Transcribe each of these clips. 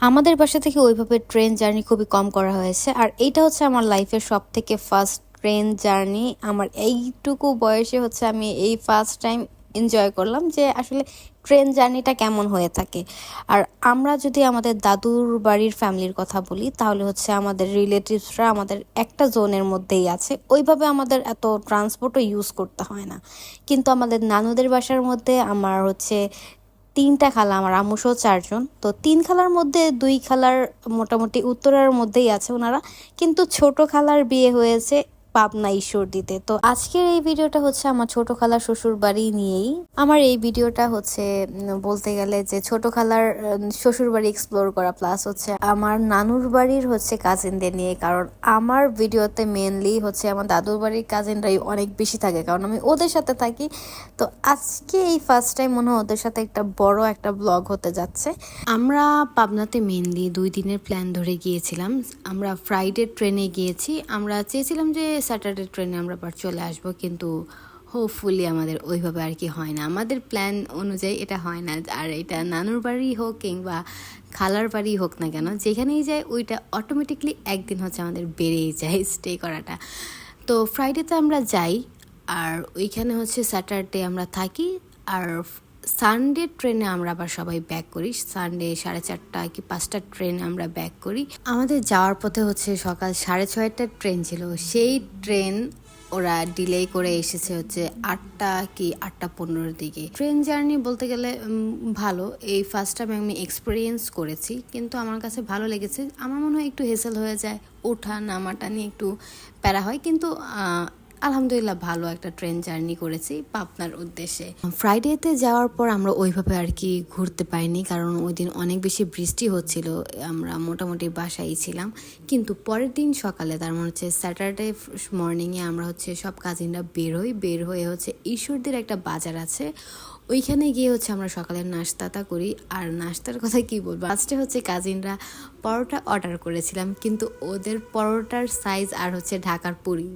আমাদের বাসা থেকে ওইভাবে ট্রেন জার্নি খুবই কম করা হয়েছে। আর এইটা হচ্ছে আমার লাইফের সব থেকে ফার্স্ট ট্রেন জার্নি আমার এইটুকু বয়সে হচ্ছে আমি এই ফার্স্ট টাইম এনজয় করলাম যে আসলে ট্রেন জার্নিটা কেমন হয়ে থাকে। আর আমরা যদি আমাদের দাদুর বাড়ির ফ্যামিলির কথা বলি, তাহলে হচ্ছে আমাদের রিলেটিভসরা আমাদের একটা জোনের মধ্যেই আছে। ওইভাবে আমাদের এত ট্রান্সপোর্টও ইউজ করতে হয় না। কিন্তু আমাদের নানুদের বাসার মধ্যে, আমার হচ্ছে তিনটা খালা, আমার আম্মুসহ চারজন। তো তিন খালার মধ্যে দুই খালার মোটামুটি উত্তরার মধ্যেই আছে ওনারা। কিন্তু ছোট খালার বিয়ে হয়েছে পাবনা ঈশ্বর দিতে তো আজকের এই ভিডিওটা হচ্ছে আমার ছোট খালার শ্বশুর বাড়ি নিয়েই। আমার এই ভিডিওটা হচ্ছে বলতে গেলে যে ছোট খালার শ্বশুর বাড়ি এক্সপ্লোর করা প্লাস হচ্ছে আমার নানুর বাড়ির হচ্ছে কাজিনদের নিয়ে। কারণ আমার ভিডিওতে মেনলি হচ্ছে আমার দাদুর বাড়ির কাজিনরাই অনেক বেশি থাকে, কারণ আমি ওদের সাথে থাকি। তো আজকে এই ফার্স্ট টাইম মনে হয় ওদের সাথে একটা বড় একটা ব্লগ হতে যাচ্ছে। আমরা পাবনাতে মেনলি দুই দিনের প্ল্যান ধরে গিয়েছিলাম। আমরা ফ্রাইডে ট্রেনে গিয়েছি। আমরা চেয়েছিলাম যে স্যাটারডে ট্রেনে আমরা আবার চলে আসব, কিন্তু হোপফুলি আমাদের ওইভাবে আর কি হয় না। আমাদের প্ল্যান অনুযায়ী এটা হয় না। আর এটা নানুর বাড়ি হোক কিংবা খালার বাড়ি হোক না কেন, যেখানেই যায় ওইটা অটোমেটিকলি একদিন হচ্ছে আমাদের বেড়েই যায় স্টে করাটা। তো ফ্রাইডেতে আমরা যাই, আর ওইখানে হচ্ছে স্যাটারডে আমরা থাকি, আর সানডে ট্রেনে আমরা আবার সবাই ব্যাক করি। সানডে সাড়ে চারটা কি পাঁচটার ট্রেনে আমরা ব্যাক করি। আমাদের যাওয়ার পথে হচ্ছে সকাল সাড়ে ছয়টার ট্রেন ছিল। সেই ট্রেন ওরা ডিলে করে এসেছে হচ্ছে আটটা কি আটটা পনেরোর দিকে। ট্রেন জার্নি বলতে গেলে ভালো। এই ফার্স্ট টাইম আমি এক্সপিরিয়েন্স করেছি। কিন্তু আমার কাছে ভালো লেগেছে। আমার মনে হয় একটু হেসেল হয়ে যায়। ওঠা, নামাটা নিয়ে একটু প্যারা হয়। কিন্তু আলহামদুলিল্লাহ ভালো একটা ট্রেন জার্নি করেছি পাবনার উদ্দেশ্যে। ফ্রাইডেতে যাওয়ার পর আমরা ওইভাবে আর কি ঘুরতে পাইনি কারণ ওই দিন অনেক বেশি বৃষ্টি হচ্ছিল, আমরা মোটামুটি বাসায় ছিলাম। কিন্তু পরের দিন সকালে, তার মানে হচ্ছে স্যাটারডে মর্নিংয়ে আমরা হচ্ছে সব কাজিনরা বের হই, বের হয়ে হচ্ছে ঈশ্বরদের একটা বাজার আছে। ওইখানে গিয়ে হচ্ছে আমরা সকালে নাস্তাটা করি। আর নাস্তার কথা কি বলব? আজকে হচ্ছে কাজিনরা পরোটা অর্ডার করেছিলাম, কিন্তু ওদের পরোটার সাইজ আর হচ্ছে ঢাকার পুরি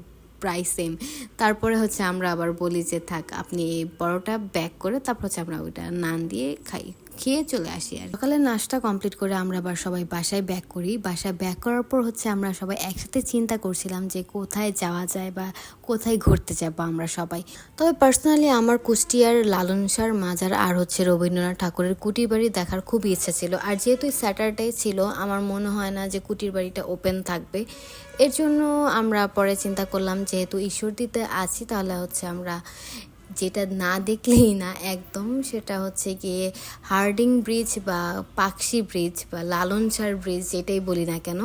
প্রায় সেম তারপরে হচ্ছে আমরা আবার বলি যে, থাক, আপনি এই পরোটা ব্যাক করে তারপর হচ্ছে আমরা ওইটা নান দিয়ে খাই। খেয়ে চলে আসি আর সকালে নাস্তা কমপ্লিট করে আমরা আবার সবাই বাসায় ব্যাক করি। বাসায় ব্যাক করার পর হচ্ছে আমরা সবাই একসাথে চিন্তা করছিলাম যে কোথায় যাওয়া যায় বা কোথায় ঘুরতে যাব আমরা সবাই। তবে পার্সোনালি আমার কুষ্টিয়ার লালন সার মাজার আর হচ্ছে রবীন্দ্রনাথ ঠাকুরের কুটির বাড়ি দেখার খুব ইচ্ছা ছিল। আর যেহেতু স্যাটারডে ছিল, আমার মনে হয় না যে কুটির বাড়িটা ওপেন থাকবে। এর জন্য আমরা পরে চিন্তা করলাম, যেহেতু ঈশ্বরদীতে আছি, তাহলে হচ্ছে আমরা যেটা না দেখলেই না, একদম সেটা হচ্ছে গিয়ে হার্ডিং ব্রিজ বা পাকশি ব্রিজ বা লালনসার ব্রিজ যেটাই বলি না কেন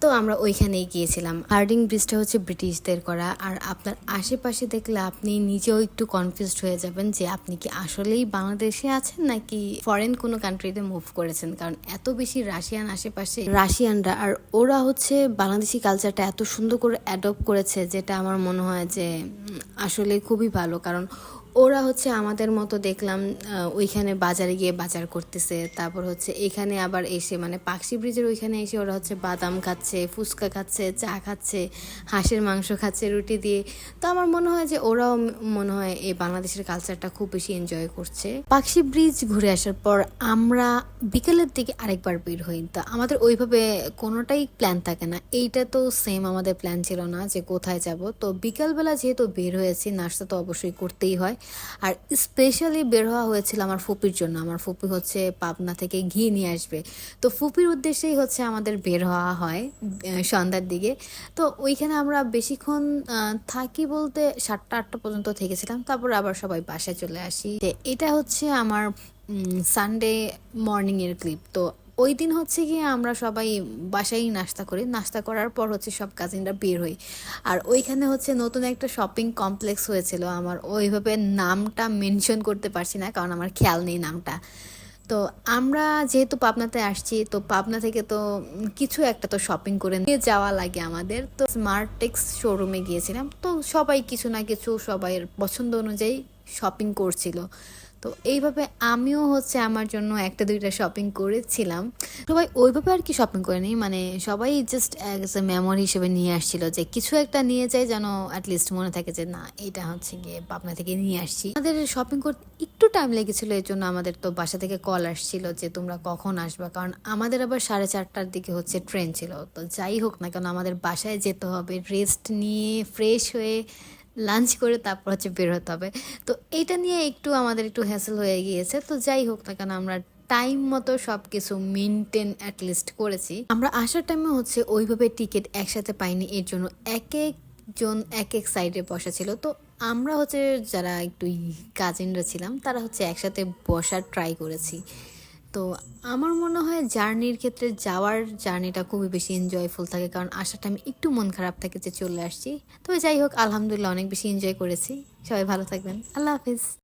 তো আমরা ওইখানেই গিয়েছিলাম। হার্ডিং ব্রিজটা হচ্ছে ব্রিটিশদের করা। আর আপনার আশেপাশে দেখলে আপনি নিজেও একটু কনফিউজড হয়ে যাবেন যে আপনি কি আসলেই বাংলাদেশে আছেন নাকি ফরেন কোনো কান্ট্রিতে মুভ করেছেন? কারণ এত বেশি রাশিয়ান আশেপাশে। রাশিয়ানরা আর ওরা হচ্ছে বাংলাদেশি কালচারটা এত সুন্দর করে অ্যাডপ্ট করেছে যেটা আমার মনে হয় যে আসলে খুবই ভালো। কারণ ওরা হচ্ছে আমাদের মতো দেখলাম ওইখানে বাজারে গিয়ে বাজার করতেছে। তারপর হচ্ছে এখানে আবার এসে মানে পাকশি ব্রিজের ওইখানে এসে ওরা হচ্ছে বাদাম খাচ্ছে, ফুচকা খাচ্ছে, চা খাচ্ছে, হাঁসের মাংস খাচ্ছে, রুটি দিয়ে। তো আমার মনে হয় যে ওরাও মনে হয় এই বাংলাদেশের কালচারটা খুব বেশি এনজয় করছে। পাকশি ব্রিজ ঘুরে আসার পর আমরা বিকেলের দিকে আরেকবার বের হই। তা আমাদের ওইভাবে কোনোটাই প্ল্যান থাকে না। এইটা তো সেম আমাদের প্ল্যান ছিল না যে কোথায় যাব। তো বিকালবেলা যেহেতু বের হয়েছি, নাস্তা তো অবশ্যই করতেই হয়। আর স্পেশালি বের হওয়া হয়েছিল আমার ফুপির জন্য। আমার ফুপি হচ্ছে পাবনা থেকে ঘি নিয়ে আসবে। তো ফুপির উদ্দেশ্যেই হচ্ছে আমাদের বের হওয়া হয় সন্ধ্যার দিকে। তো ওইখানে আমরা বেশিক্ষণ থাকি বলতে সাতটা, আটটা পর্যন্ত থেকেছিলাম। তারপর আবার সবাই বাসায় চলে আসি। এটা হচ্ছে আমার সানডে মর্নিংয়ের ক্লিপ তো ওই দিন হচ্ছে গিয়ে আমরা সবাই বাসায় নাস্তা করি। নাস্তা করার পর হচ্ছে সব কাজিনরা বের হই। আর ওইখানে হচ্ছে নতুন একটা শপিং কমপ্লেক্স হয়েছিল। আমার ওইভাবে নামটা মেনশন করতে পারছি না, কারণ আমার খেয়াল নেই নামটা। তো আমরা যেহেতু পাবনাতে আসছি, তো পাবনা থেকে তো কিছু একটা তো শপিং করে নিয়ে যাওয়া লাগে আমাদের। তো স্মার্ট টেক্স শোরুমে গিয়েছিলাম। তো সবাই কিছু না কিছু সবাই পছন্দ অনুযায়ী শপিং করছিল। তো এইভাবে আমিও হচ্ছে আমার জন্য একটা, দুইটা শপিং করেছিলাম। সবাই ওইভাবে আর কি শপিং করেনি মানে সবাই জাস্ট অ্যাজ এ মেমোরি হিসেবে নিয়ে আসছিল যে কিছু একটা নিয়ে যাই যেন অ্যাটলিস্ট মনে থাকে যে না, এটা হচ্ছে গিয়ে পাবনা থেকে নিয়ে আসছি। আমাদের শপিং করতে একটু টাইম লেগেছিল, এর জন্য আমাদের তো বাসা থেকে কল আসছিল যে তোমরা কখন আসবা, কারণ আমাদের আবার সাড়ে চারটার দিকে হচ্ছে ট্রেন ছিল। তো যাই হোক না কেন, আমাদের বাসায় যেতে হবে রেস্ট নিয়ে ফ্রেশ হয়ে লাঞ্চ করে তারপর হচ্ছে বের হতে হবে। তো এটা নিয়ে একটু আমাদের একটু হ্যাসেল হয়ে গিয়েছে। তো যাই হোক না কেন, আমরা টাইম মতো সব কিছু মেনটেন অ্যাটলিস্ট করেছি। আমরা আসার টাইমে হচ্ছে ওইভাবে টিকিট একসাথে পাইনি, এর জন্য এক একজন এক এক সাইডে বসা ছিল। তো আমরা হচ্ছে যারা একটু কাজিনরা ছিলাম, তারা হচ্ছে একসাথে বসার ট্রাই করেছি। তো আমার মনে হয় জার্নির ক্ষেত্রে যাওয়ার জার্নিটা খুবই বেশি এনজয়ফুল থাকে, কারণ আসার টাইম একটু মন খারাপ থাকে যে চলে আসছি। তবে যাই হোক, আলহামদুলিল্লাহ অনেক বেশি এনজয় করেছি। সবাই ভালো থাকবেন। আল্লাহ হাফিজ।